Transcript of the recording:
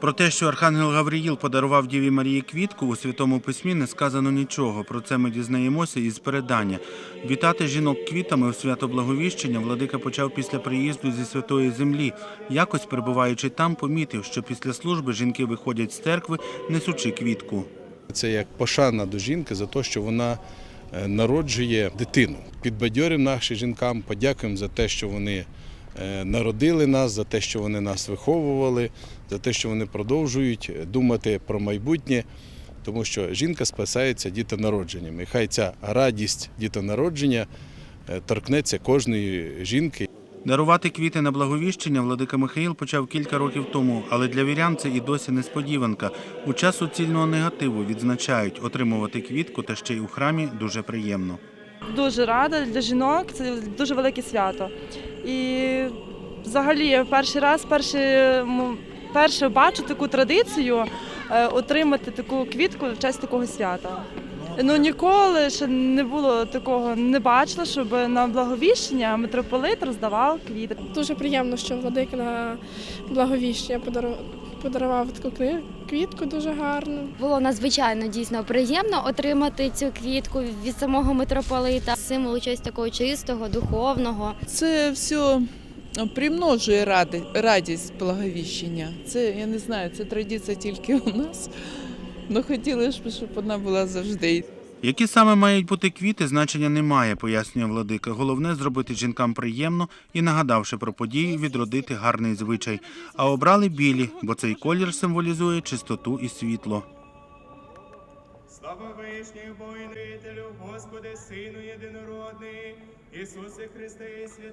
Про те, що Архангел Гавриїл подарував Діві Марії квітку у Святому Письмі, не сказано нічого. Про це ми дізнаємося із передання. Вітати жінок квітами у свято Благовіщення владика почав після приїзду зі святої землі. Якось перебуваючи там, помітив, що після служби жінки виходять з церкви, несучи квітку. Це як пошана до жінки за те, що вона е, народжує дитину. Підбадьоримо нашим жінкам, подякуємо за те, що вони народили нас, за те, що вони нас виховували, за те, що вони продовжують думати про майбутнє, тому що жінка спасається дітонародженням. І хай ця радість дітонародження е, торкнеться кожної жінки. Дарувати квіти на благовіщення владика Михаїл почав кілька років тому, але для вірян це і досі несподіванка. У час суцільного негативу відзначають, отримувати квітку та ще й у храмі дуже приємно. Дуже рада для жінок. Це дуже велике свято. І взагалі я перший раз, перший, перше бачу таку традицію е, отримати таку квітку в честь такого свята. Ну ніколи ще не було такого, не бачила, щоб на благовіщення митрополит роздавав квіти. Дуже приємно, що владика на благовіщення подарував таку кни- квітку дуже гарну. Було надзвичайно дійсно приємно отримати цю квітку від самого митрополита. Символ чогось такого чистого, духовного. Це все примножує ради- радість благовіщення. Це я не знаю, це традиція тільки у нас. Ну хотіли ж, щоб вона була завжди. Які саме мають бути квіти, значення немає, пояснює владика. Головне зробити жінкам приємно і, нагадавши про події, відродити гарний звичай. А обрали білі, бо цей колір символізує чистоту і світло. Слава вишній воїн, Господи, Сину єдинородний, Ісусе Христе, святий.